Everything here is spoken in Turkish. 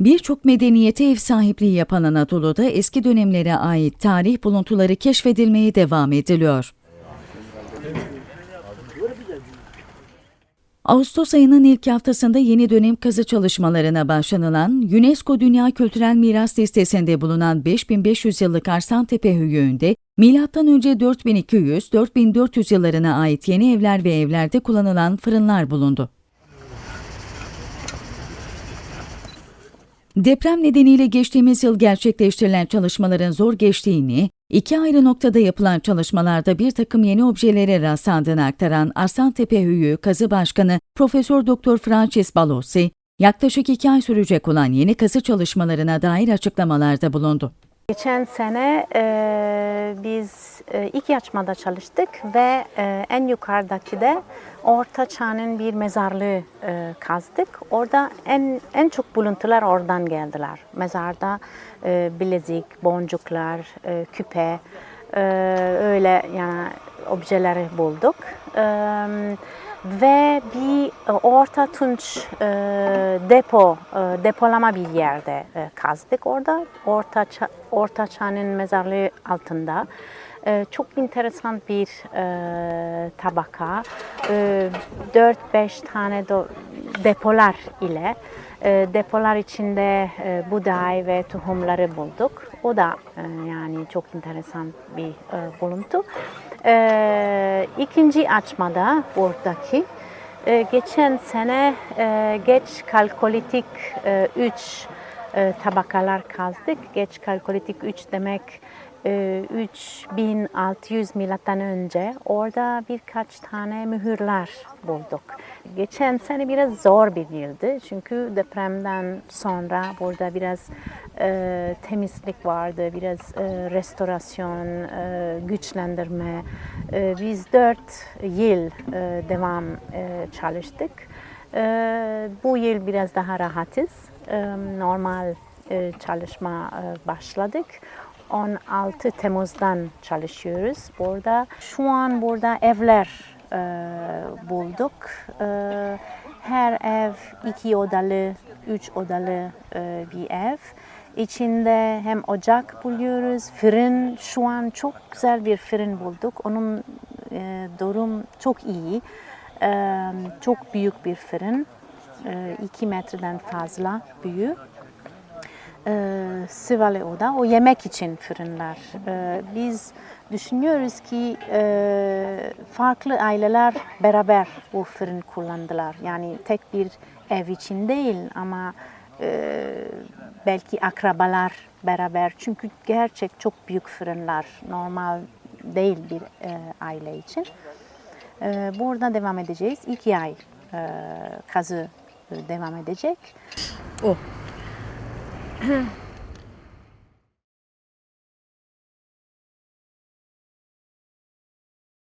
Birçok medeniyete ev sahipliği yapan Anadolu'da eski dönemlere ait tarih buluntuları keşfedilmeye devam ediliyor. Ağustos ayının ilk haftasında yeni dönem kazı çalışmalarına başlanılan UNESCO Dünya Kültürel Miras listesinde bulunan 5500 yıllık Arslantepe Höyüğü'nde M.Ö. 4200-4400 yıllarına ait yeni evler ve evlerde kullanılan fırınlar bulundu. Deprem nedeniyle geçtiğimiz yıl gerçekleştirilen çalışmaların zor geçtiğini, iki ayrı noktada yapılan çalışmalarda bir takım yeni objelere rastlandığını aktaran Arslantepe Höyüğü Kazı Başkanı Profesör Doktor Francis Balossi, yaklaşık iki ay sürecek olan yeni kazı çalışmalarına dair açıklamalarda bulundu. Geçen sene e, biz e, ilk açmada çalıştık ve e, en yukarıdaki de Orta Çağ'ın bir mezarlığı e, kazdık. Orada en en çok buluntular oradan geldiler. Mezarda e, bilezik, boncuklar, e, küpe, e, öyle yani objeleri bulduk. E, ve bir e, Orta Tunç e, depo, e, depolama bir yerde e, kazdık orada. Orta, Ça- Orta Çağ'ın mezarlığı altında. E, çok enteresan bir e, tabaka. E, 4-5 tane do- depolar ile e, depolar içinde e, buğday ve tohumları bulduk. O da e, yani çok enteresan bir e, buluntu. E, ikinci açmada buradaki e, geçen sene e, geç kalkolitik 3 tabakalar kazdık. Geç kalkolitik 3 demek e, 3600 milattan önce orada birkaç tane mühürler bulduk. Geçen sene biraz zor bir yıldı çünkü depremden sonra burada biraz e, temizlik vardı, biraz e, restorasyon, e, güçlendirme. E, biz dört yıl e, devam e, çalıştık. E, bu yıl biraz daha rahatız. E, normal e, çalışma e, başladık. 16 Temmuz'dan çalışıyoruz burada. Şu an burada evler e, bulduk. E, her ev iki odalı, üç odalı e, bir ev. İçinde hem ocak buluyoruz, fırın. Şu an çok güzel bir fırın bulduk. Onun e, durum çok iyi. E, çok büyük bir fırın. 2 metreden fazla büyük e, sıvalı oda, o yemek için fırınlar. E, biz düşünüyoruz ki e, farklı aileler beraber bu fırın kullandılar. Yani tek bir ev için değil ama e, belki akrabalar beraber. Çünkü gerçek çok büyük fırınlar, normal değil bir e, aile için. E, burada devam edeceğiz. İki ay e, kazı devam edecek. O. Mm-hmm.